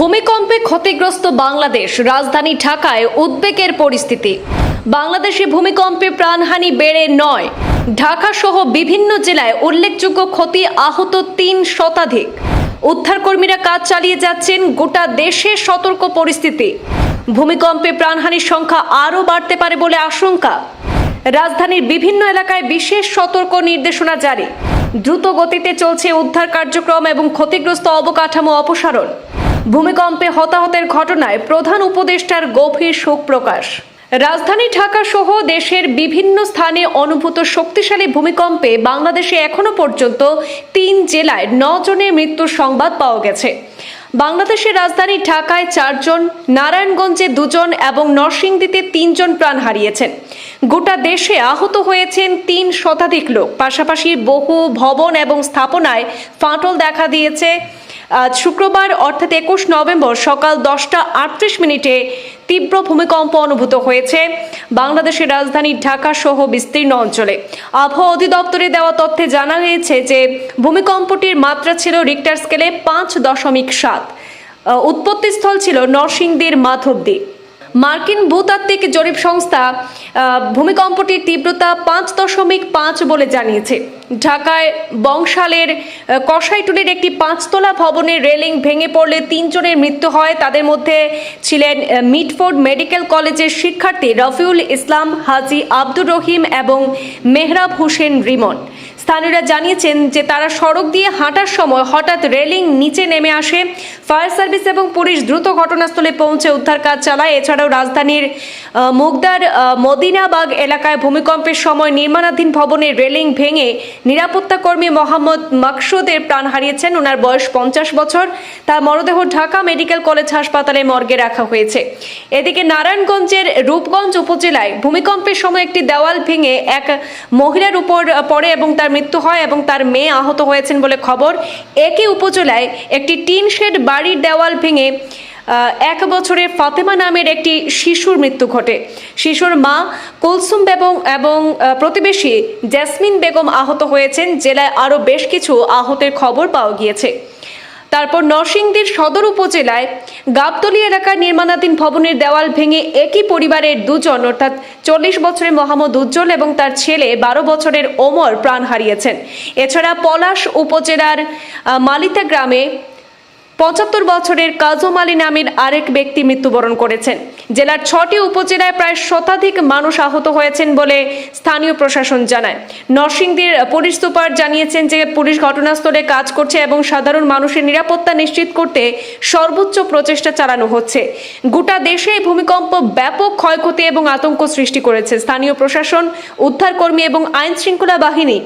ভূমিকম্পে ক্ষতিগ্রস্ত বাংলাদেশ। রাজধানী ঢাকায় উদ্বেগের পরিস্থিতি। বাংলাদেশে ভূমিকম্পে প্রাণহানি বেড়ে নয়। ঢাকা সহ বিভিন্ন জেলায় উল্লেখযোগ্য ক্ষতি আহত তিন শতাধিক। উদ্ধারকর্মীরা কাজ চালিয়ে যাচ্ছেন গোটা দেশে সতর্ক পরিস্থিতি। ভূমিকম্পে প্রাণহানির সংখ্যা আরও বাড়তে পারে বলে আশঙ্কা। রাজধানীর বিভিন্ন এলাকায় বিশেষ সতর্ক নির্দেশনা জারি। দ্রুত গতিতে চলছে উদ্ধার কার্যক্রম এবং ক্ষতিগ্রস্ত অবকাঠামো অপসারণ। ভূমিকম্পে হতাহতের ঘটনায় প্রধান উপদেষ্টার গভীর শোক প্রকাশ রাজধানী ঢাকা সহ দেশের বিভিন্ন স্থানে অনুভূত শক্তিশালী ভূমিকম্পে বাংলাদেশে এখনও পর্যন্ত তিন জেলায় জনের মৃত্যুর সংবাদ পাওয়া গেছে। বাংলাদেশের রাজধানী ঢাকায় চারজন, নারায়ণগঞ্জে দুজন এবং নরসিংদীতে তিনজন প্রাণ হারিয়েছেন। গোটা দেশে আহত হয়েছেন তিন শতাধিক লোক। পাশাপাশি বহু ভবন এবং স্থাপনায় ফাটল দেখা দিয়েছে। আজ শুক্রবার, অর্থাৎ একুশ নভেম্বর সকাল দশটা আটত্রিশ মিনিটে তীব্র ভূমিকম্প অনুভূত হয়েছে বাংলাদেশের রাজধানী ঢাকা সহ বিস্তীর্ণ অঞ্চলে। আবহাওয়া অধিদপ্তরে দেওয়া তথ্যে জানা হয়েছে যে, ভূমিকম্পটির মাত্রা ছিল রিক্টার স্কেলে পাঁচ দশমিক সাত। উৎপত্তিস্থল ছিল নরসিংদীর মাধবদী। মার্কিন ভূতাত্ত্বিক জরিপ সংস্থা ভূমিকম্পটির তীব্রতা পাঁচ দশমিক পাঁচ বলে জানিয়েছে। ঢাকায় বংশালের কসাইটুলির একটি পাঁচতলা ভবনের রেলিং ভেঙে পড়লে তিনজনের মৃত্যু হয়। তাদের মধ্যে ছিলেন মিটফোর্ড মেডিকেল কলেজের শিক্ষার্থী রফিউল ইসলাম, হাজি আব্দুর রহিম এবং মেহরাব হোসেন রিমন। স্থানীয়রা জানিয়েছেন যে তারা সড়ক দিয়ে হাঁটার সময় হঠাৎ রেলিং নিচে নেমে আসে। ফায়ার সার্ভিস এবং পুলিশ দ্রুত ঘটনাস্থলে পৌঁছে উদ্ধার কাজ চালায়। এছাড়াও রাজধানীর মুগদার মদিনাবাগ এলাকায় ভূমিকম্পের সময় নির্মাণাধীন ভবনের রেলিং ভেঙে নিরাপত্তা কর্মী মোহাম্মদ মাকসুদের প্রাণ হারিয়েছেন। ওনার বয়স পঞ্চাশ বছর। তার মরদেহ ঢাকা মেডিকেল কলেজ হাসপাতালে মর্গে রাখা হয়েছে। এদিকে নারায়ণগঞ্জের রূপগঞ্জ উপজেলায় ভূমিকম্পের সময় একটি দেওয়াল ভেঙে এক মহিলার উপর পড়ে এবং তার মৃত্যু হয় এবং তার মেয়ে আহত হয়েছেন বলে খবর। একই উপজেলায় একটি টিন শেড বাড়ির দেওয়াল ভেঙে এক বছরে ফাতেমা নামের একটি শিশুর মৃত্যু ঘটে। শিশুর মা কুলসুম বেগম এবং প্রতিবেশী জেসমিন বেগম আহত হয়েছেন। জেলায় আরও বেশ কিছু আহতের খবর পাওয়া গিয়েছে। তারপর নরসিংদীর সদর উপজেলায় গাবতলী এলাকার নির্মাণাধীন ভবনের দেওয়াল ভেঙে একই পরিবারের দুজন, অর্থাৎ চল্লিশ বছরের মোহাম্মদ উজ্জ্বল এবং তার ছেলে বারো বছরের ওমর প্রাণ হারিয়েছেন। এছাড়া পলাশ উপজেলার মালিতা গ্রামে পঁচাত্তর বছরের কাজম আলী নামের আরেক ব্যক্তি মৃত্যুবরণ করেছেন। জেলার ছটি উপজেলায় প্রায় শতাধিক মানুষ আহত হয়েছেন বলে স্থানীয় প্রশাসন জানায়। নরসিংদীর পুলিশ সুপার জানিয়েছেন যে পুলিশ ঘটনাস্থলে কাজ করছে এবং সাধারণ মানুষের নিরাপত্তা নিশ্চিত করতে সর্বোচ্চ প্রচেষ্টা চালানো হচ্ছে। গোটা দেশে ভূমিকম্প ব্যাপক ক্ষয়ক্ষতি এবং আতঙ্ক সৃষ্টি করেছে। স্থানীয় প্রশাসন, উদ্ধারকর্মী এবং আইন শৃঙ্খলা বাহিনী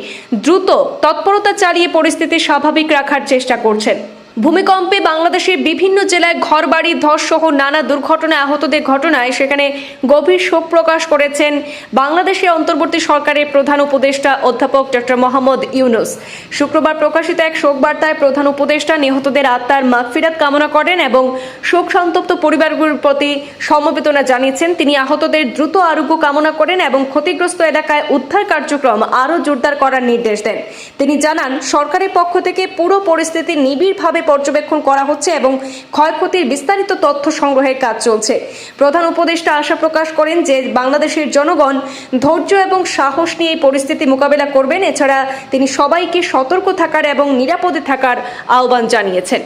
দ্রুত তৎপরতা চালিয়ে পরিস্থিতি স্বাভাবিক রাখার চেষ্টা করছেন। ভূমিকম্পে বাংলাদেশের বিভিন্ন জেলায় ঘরবাড়ি ধস সহ নানা দুর্ঘটনায় আহতদের ঘটনায় সেখানে গভীর শোক প্রকাশ করেছেন বাংলাদেশের অন্তর্বর্তী সরকারের প্রধান উপদেষ্টা অধ্যাপক ডক্টর মোহাম্মদ ইউনুস। শুক্রবার প্রকাশিত এক শোক বার্তায় প্রধান উপদেষ্টা নিহতদের আত্মার মাগফিরাত কামনা করেন এবং শোক সন্তপ্ত পরিবারগুলোর প্রতি সমবেদনা জানিয়েছেন। তিনি আহতদের দ্রুত আরোগ্য কামনা করেন এবং ক্ষতিগ্রস্ত এলাকায় উদ্ধার কার্যক্রম আরও জোরদার করার নির্দেশ দেন। তিনি জানান, সরকারের পক্ষ থেকে পুরো পরিস্থিতি নিবিড়ভাবে পর্যবেক্ষণ করা হচ্ছে এবং ক্ষয়ক্ষতির বিস্তারিত তথ্য সংগ্রহের কাজ চলছে। প্রধান উপদেষ্টা আশা প্রকাশ করেন যে বাংলাদেশের জনগণ ধৈর্য এবং সাহস নিয়ে এই পরিস্থিতি মোকাবেলা করবেন। এছাড়া তিনি সবাইকে সতর্ক থাকার এবং নিরাপদে থাকার আহ্বান জানিয়েছেন।